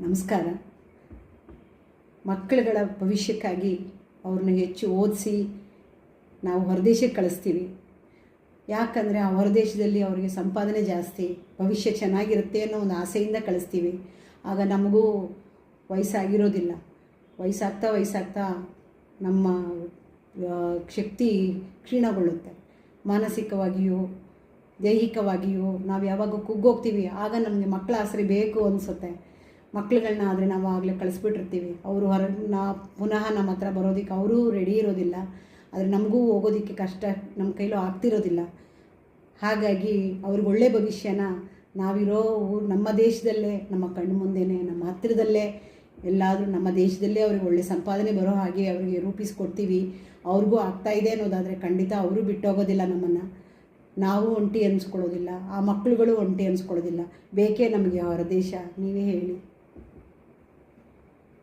ನಮಸ್ಕಾರ. ಮಕ್ಕಳುಗಳ ಭವಿಷ್ಯಕ್ಕಾಗಿ ಅವ್ರನ್ನ ಹೆಚ್ಚು ಓದಿಸಿ ನಾವು ಹೊರದೇಶಕ್ಕೆ ಕಳಿಸ್ತೀವಿ. ಯಾಕಂದರೆ ಆ ಹೊರದೇಶದಲ್ಲಿ ಅವರಿಗೆ ಸಂಪಾದನೆ ಜಾಸ್ತಿ, ಭವಿಷ್ಯ ಚೆನ್ನಾಗಿರುತ್ತೆ ಅನ್ನೋ ಒಂದು ಆಸೆಯಿಂದ ಕಳಿಸ್ತೀವಿ. ಆಗ ನಮಗೂ ವಯಸ್ಸಾಗಿರೋದಿಲ್ಲ. ವಯಸ್ಸಾಗ್ತಾ ವಯಸ್ಸಾಗ್ತಾ ನಮ್ಮ ಶಕ್ತಿ ಕ್ಷೀಣಗೊಳ್ಳುತ್ತೆ. ಮಾನಸಿಕವಾಗಿಯೂ, ದೈಹಿಕವಾಗಿಯೂ ನಾವು ಯಾವಾಗ ಕುಗ್ಗೋಗ್ತೀವಿ. ಆಗ ನಮಗೆ ಮಕ್ಕಳ ಆಸರೆ ಬೇಕು ಅನಿಸುತ್ತೆ. ಮಕ್ಳುಗಳನ್ನ ಆದರೆ ನಾವು ಆಗಲೇ ಕಳಿಸ್ಬಿಟ್ಟಿರ್ತೀವಿ. ಅವರು ಹೊರ, ನಾ ಪುನಃ ನಮ್ಮ ಹತ್ರ ಬರೋದಕ್ಕೆ ಅವರೂ ರೆಡಿ ಇರೋದಿಲ್ಲ. ಆದರೆ ನಮಗೂ ಹೋಗೋದಕ್ಕೆ ಕಷ್ಟ, ನಮ್ಮ ಕೈಲೂ ಆಗ್ತಿರೋದಿಲ್ಲ. ಹಾಗಾಗಿ ಅವ್ರಿಗೆ ಒಳ್ಳೆ ಭವಿಷ್ಯನ ನಾವಿರೋ ನಮ್ಮ ದೇಶದಲ್ಲೇ, ನಮ್ಮ ಕಣ್ಣು ಮುಂದೆನೇ, ನಮ್ಮ ಹತ್ತಿರದಲ್ಲೇ, ಎಲ್ಲಾದರೂ ನಮ್ಮ ದೇಶದಲ್ಲೇ ಅವ್ರಿಗೆ ಒಳ್ಳೆ ಸಂಪಾದನೆ ಬರೋ ಹಾಗೆ ಅವರಿಗೆ ರೂಪಿಸ್ಕೊಡ್ತೀವಿ. ಅವ್ರಿಗೂ ಇದೆ ಅನ್ನೋದಾದರೆ ಖಂಡಿತ ಅವರು ಬಿಟ್ಟೋಗೋದಿಲ್ಲ ನಮ್ಮನ್ನು. ನಾವು ಒಂಟಿ ಅನಿಸ್ಕೊಳ್ಳೋದಿಲ್ಲ. ಆ ಮಕ್ಕಳುಗಳು ಒಂಟಿ ಅನಿಸ್ಕೊಳ್ಳೋದಿಲ್ಲ. ಬೇಕೇ ನಮಗೆ ಅವರ ದೇಶ, ನೀವೇ ಹೇಳಿ.